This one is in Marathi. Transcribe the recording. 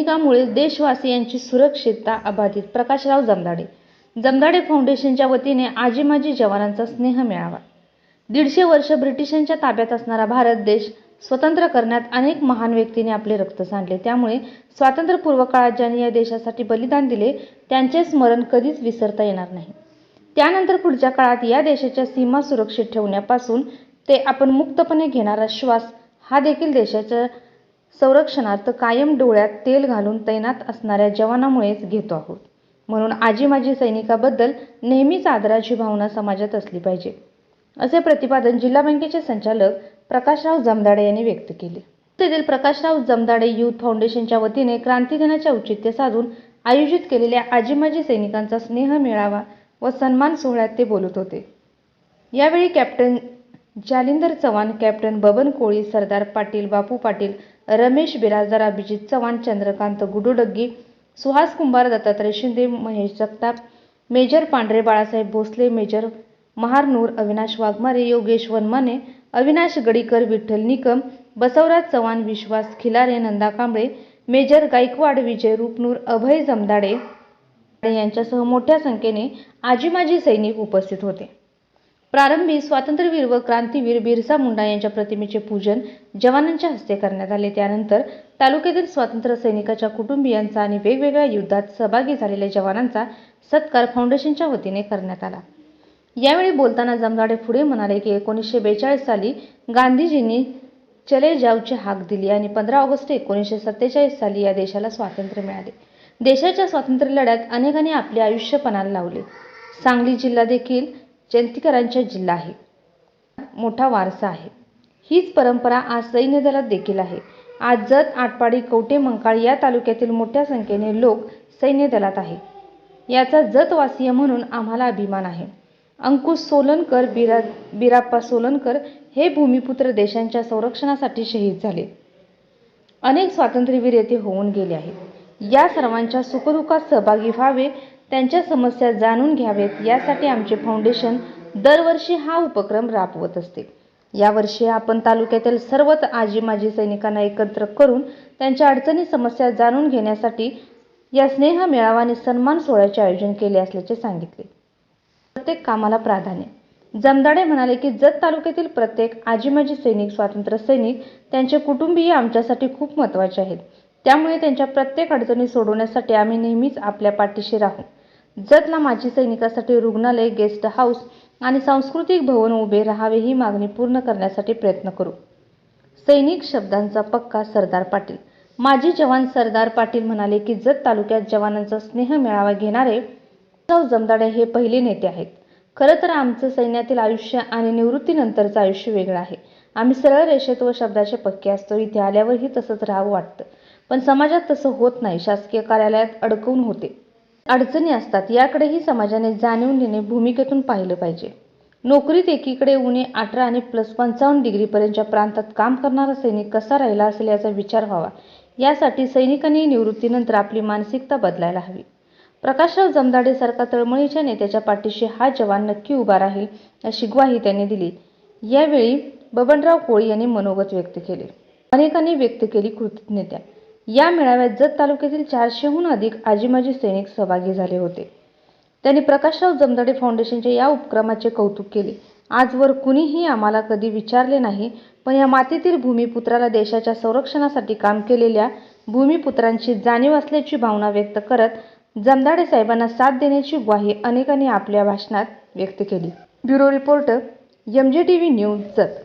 सैनिकामुळे देशवासियांची सुरक्षितता अबाधित. प्रकाशराव जमदाडे. जमदाडे फाउंडेशनच्या वतीने आजी माजी जवानांचा स्नेह मिळावा. दीडशे वर्ष ब्रिटिशांच्या ताब्यात असणारा भारत देश स्वतंत्र करण्यात अनेक महान व्यक्तीने आपले रक्त सांडले. त्यामुळे स्वातंत्र्यपूर्व काळात ज्यांनी या देशासाठी बलिदान दिले त्यांचे स्मरण कधीच विसरता येणार नाही. त्यानंतर पुढच्या काळात या देशाच्या सीमा सुरक्षित ठेवण्यापासून ते आपण मुक्तपणे घेणारा श्वास हा देखील देशाच्या संरक्षणार्थ कायम डोळ्यात तेल घालून तैनात असणाऱ्या जवानामुळेच घेतो आहोत. म्हणून आजी माजी सैनिकाबद्दल नेहमीच आदराची भावना समाजात असली पाहिजे. असे प्रतिपादन जिल्हा बँकेचे संचालक प्रकाशराव जमदाडे यांनी व्यक्त केले. तेथील प्रकाशराव जमदाडे यूथ फाउंडेशनच्या वतीने क्रांती दिनाचे औचित्य साधून आयोजित केलेल्या आजी माजी सैनिकांचा स्नेह मेळावा व सन्मान सोहळ्यात ते बोलत होते. यावेळी captain Jalindar Chavan captain Baban Koli Sardar Patil Bapu Patil Ramesh Birajdar Abhijit Chavan Chandrakant Gududaggi Suhas Kumbhar Dattatray Shinde Mahesh Jagtap major Pandhare Balasaheb Bhosale major Maharnur Avinash Waghmare Yogesh Vanmane Avinash Gadikar Vitthal Nikam Basavraj Chavan Vishwas Khilare Nanda Kamble major Gaikwad Vijay Rupnur Abhay Jamdade यांच्यासह मोठ्या संख्येने आजी माजी सैनिक उपस्थित होते. प्रारंभी स्वातंत्र्यवीर व क्रांतीवीर बिरसा मुंडा यांच्या प्रतिमेचे पूजन जवानांच्या हस्ते करण्यात आले. त्यानंतर तालुक्यातील स्वातंत्र्य सैनिकाच्या कुटुंबियांचा आणि वेगवेगळ्या युद्धात सहभागी झालेल्या जवानांचा सत्कार फाउंडेशनच्या वतीने करण्यात आला. यावेळी बोलताना जमदाडे पुढे म्हणाले की एकोणीसशे बेचाळीस साली गांधीजींनी चले जावची हाक दिली आणि पंधरा ऑगस्ट एकोणीसशे सत्तेचाळीस साली या देशाला स्वातंत्र्य मिळाले. देशाच्या स्वातंत्र्य लढ्यात अनेकांनी आपले आयुष्य पणाला लावले. सांगली जिल्हा देखील जयंतीकरांचा जिल्हा आहे. मोठा वारसा आहे. हीच परंपरा आज सैन्य दलात देखील आहे. आज जत आटपाडी कवटे मंकाळ या तालुक्यातील मोठ्या संख्येने लोक सैन्य दलात आहे. याचा जतवासीय म्हणून आम्हाला अभिमान आहे. अंकुश सोलनकर बिरा बिराप्पा सोलनकर हे भूमिपुत्र देशांच्या संरक्षणासाठी शहीद झाले. अनेक स्वातंत्र्यवीर येथे होऊन गेले आहेत. या सर्वांच्या सुखदुःखात सहभागी व्हावे त्यांच्या समस्या जाणून घ्यावेत. यासाठी आमचे फाउंडेशन दरवर्षी हा उपक्रम राबवत असते. यावर्षी आपण तालुक्यातील सर्वच आजी माजी सैनिकांना एकत्र करून त्यांच्या अडचणी समस्या जाणून घेण्यासाठी या स्नेह मेळावा आणि सन्मान सोहळ्याचे आयोजन केले असल्याचे सांगितले. प्रत्येक कामाला प्राधान्य. जमदाडे म्हणाले की जत तालुक्यातील प्रत्येक आजी माजी सैनिक स्वातंत्र्य सैनिक त्यांचे कुटुंबीय आमच्यासाठी खूप महत्त्वाचे आहेत. त्यामुळे त्यांच्या प्रत्येक अडचणी सोडवण्यासाठी आम्ही नेहमीच आपल्या पाठीशी राहू. जतला माजी सैनिकासाठी रुग्णालय गेस्ट हाऊस आणि सांस्कृतिक भवन उभे राहावे ही मागणी पूर्ण करण्यासाठी प्रयत्न करू. सैनिक शब्दांचा पक्का सरदार पाटील. माजी जवान सरदार पाटील म्हणाले की जत तालुक्यात जवानांचा स्नेह मेळावा घेणारे जमदाडे हे पहिले नेते आहेत. खरं तर आमचं सैन्यातील आयुष्य आणि निवृत्तीनंतरचं आयुष्य वेगळं आहे. आम्ही सरळ रेषेत व शब्दाचे पक्के असतो इथे आल्यावरही तसंच राहावं वाटतं. पण समाजात तसं होत नाही. शासकीय कार्यालयात अडकवून होते. अडचणी असतात याकडेही समाजाने जाणून घेणे भूमिकेतून पाहिलं पाहिजे. नोकरीत एकीकडे उणे अठरा आणि प्लस पंचावन्न डिग्रीपर्यंतच्या प्रांतात काम करणारा सैनिक कसा राहिला असेल याचा विचार व्हावा. यासाठी सैनिकांनी निवृत्तीनंतर आपली मानसिकता बदलायला हवी. प्रकाशराव जमदाडे सारखा तळमळीच्या नेत्याच्या पाठीशी हा जवान नक्की उभा राहील अशी ग्वाही त्यांनी दिली. यावेळी बबनराव कोळी यांनी मनोगत व्यक्त केले. अनेकांनी व्यक्त केली कृतज्ञता. या मेळाव्यात जत तालुक्यातील चारशेहून अधिक आजीमाजी सैनिक सहभागी झाले होते. त्यांनी प्रकाशराव जमदाडे फाउंडेशनच्या या उपक्रमाचे कौतुक केले. आजवर कुणीही आम्हाला कधी विचारले नाही पण या मातीतील भूमिपुत्राला देशाच्या संरक्षणासाठी काम केलेल्या भूमिपुत्रांची जाणीव असल्याची भावना व्यक्त करत जमदाडे साहेबांना साथ देण्याची ग्वाही अनेकांनी आपल्या भाषणात व्यक्त केली. Bureau reporter M J T V news Jath.